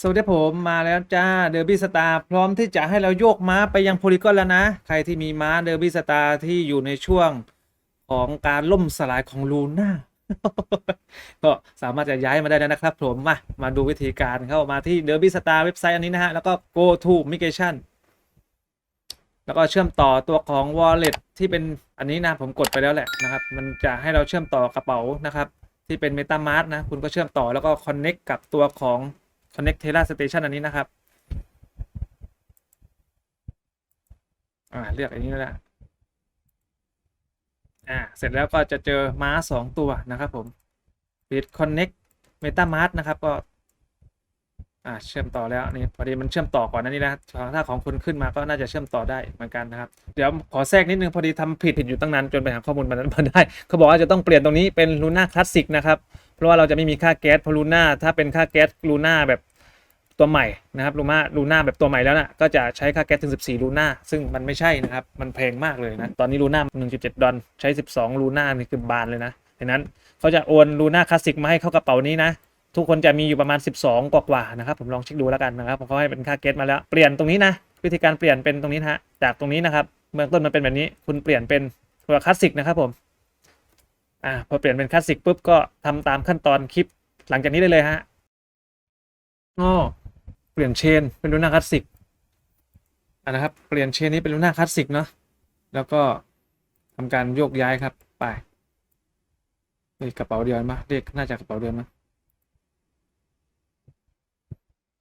สวัสดีผมมาแล้วจ้าเดอร์บี้สตาร์พร้อมที่จะให้เราโยกม้าไปยังโพลีกอนแล้วนะ ใครที่มีม้าเดอร์บี้สตาร์ที่อยู่ในช่วงของการล่มสลายของลูน่าก็สามารถจะย้ายมาได้แล้วนะครับผมมามาดูวิธีการเข้ามาที่เดอร์บี้สตาร์เว็บไซต์อันนี้นะฮะ แล้วก็ go to migration แล้วก็เชื่อมต่อตัวของ wallet ที่เป็นอันนี้นะผมกดไปแล้วแหละนะครับ มันจะให้เราเชื่อมต่อกระเป๋านะครับ ที่เป็น MetaMask นะคุณก็เชื่อมต่อแล้วก็ connect กับตัวของ Connect Terra Station อันนี้นะครับ อ่า เลือกอันนี้แล้วแหละอ่า เสร็จแล้วก็จะเจอม้าสองตัวนะครับผมปิด Connect MetaMask นะครับ ก็ อ่า เชื่อมต่อแล้วนี่พอดีมันเชื่อมต่อก่อนนะนี่นะถ้าของคุณขึ้นมาก็น่าจะเชื่อมต่อได้เหมือนกันนะครับ เดี๋ยวขอแทรกนิดนึงพอดีทำผิดผิดอยู่ตั้งนานจนไปหาข้อมูลมานั้นมาได้ เขาบอกว่าจะต้องเปลี่ยนตรงนี้เป็นลูน่าคลาสสิกนะครับ เพราะว่าเราจะไม่มีค่าแก๊สพอลูน่าถ้าเป็นค่าแก๊สลูน่าแบบตัวใหม่นะครับลูน่าลูน่าแบบตัวใหม่แล้วนะก็จะใช้ค่าแก๊สถึง 14ลูน่าซึ่งมันไม่ใช่นะครับ มันแพงมากเลยนะ ตอนนี้ลูน่า1.7 ดอลใช้ 12ลูน่านี่คือบานเลยนะดังนั้นเขาจะโอนลูน่าคลาสสิกมาให้เข้ากระเป๋านี้นะ ทุกคนจะมีอยู่ประมาณ 12 กว่าๆนะครับผมลองเช็คดูแล้วกันนะครับผมเขาให้เป็นค่าเกตมาแล้วเปลี่ยนตรงนี้นะ วิธีการเปลี่ยนเป็นตรงนี้ฮะจากตรงนี้นะครับเบื้องต้นมันเป็นแบบนี้ คุณเปลี่ยนเป็นตัวคลาสสิกนะครับผม อ่าพอเปลี่ยนเป็นคลาสสิกปุ๊บก็ทำตามขั้นตอนคลิปหลังจากนี้ได้เลยฮะอ๋อเปลี่ยนเชนเป็นลูน่าคลาสสิกอ่านะครับ เปลี่ยนเชนนี้เป็นลูน่าคลาสสิกเนาะแล้วก็ทำการโยกย้ายครับ ไปนี่กระเป๋าเดียวมั้ยเรียกน่าจะกระเป๋าเดียวมั้ย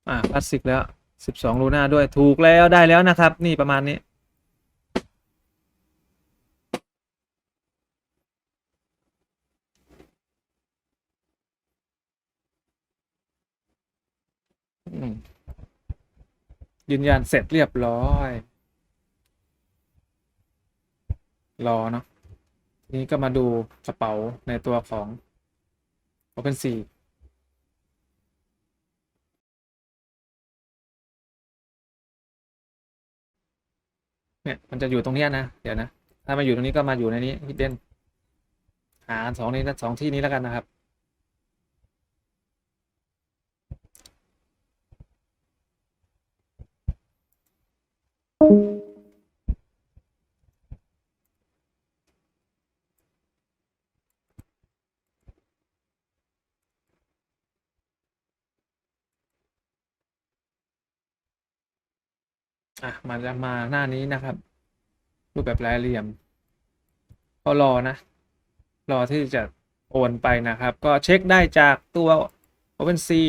อ่าคลาสสิกแล้วสิบสองลูน่าด้วยถูกแล้วได้แล้วนะครับ นี่ประมาณนี้ ยืนยันเสร็จเรียบร้อย รอเนาะทีนี้ก็มาดูกระเป๋าในตัวของ OpenSea เนี่ยมันจะอยู่ตรงเนี้ยนะ เดี๋ยวนะ ถ้ามาอยู่ตรงนี้ก็มาอยู่ในนี้ hidden หาสองนี้นะสองที่นี้แล้วกันนะครับ อะมันจะมาหน้านี้นะครับ รูปแบบรายเหลี่ยมก็รอนะ รอที่จะโอนไปนะครับ ก็เช็คได้จากตัว OpenSea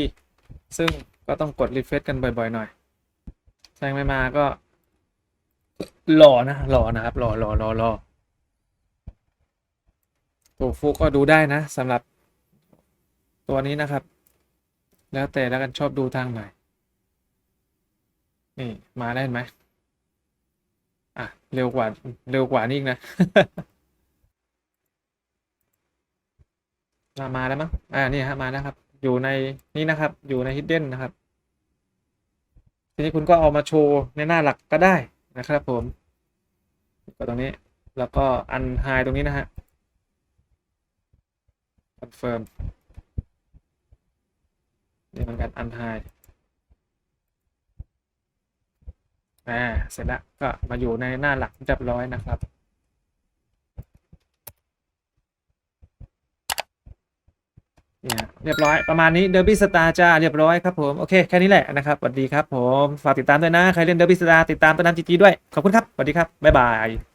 ซึ่งก็ต้องกด refresh กันบ่อยๆหน่อยแซงไม่มาก็ รอนะรอนะครับรอรอรอรอตัวฟุกก็ดูได้นะสำหรับ ตัวนี้นะครับ แล้วแต่แล้วกันชอบดูทางไหนนี่มาได้ไหมอะ เร็วกว่า เร็วกว่านี่อีกนะมามาแล้วมั้ง อ่า นี่ฮะ มาแล้วครับ อยู่ในนี่นะครับ อยู่ใน hidden นะครับ ทีนี้คุณก็เอามาโชว์ในหน้าหลักก็ได้ นะครับผมก็ตรงนี้แล้วก็อันไฮตรงนี้นะฮะคอนเฟิร์มนี่เหมือนกันอันไฮอ่าเสร็จแล้วก็มาอยู่ในหน้าหลักเรียบร้อยนะครับ เนี่ยเรียบร้อยประมาณนี้เดอร์บี้สตาร์จ้าเรียบร้อยครับผม โอเคแค่นี้แหละนะครับสวัสดีครับผม ฝากติดตามด้วยนะ ใครเล่นเดอร์บี้สตาร์ติดตามต้นน้ำจีจีด้วย ขอบคุณครับสวัสดีครับ บ๊ายบาย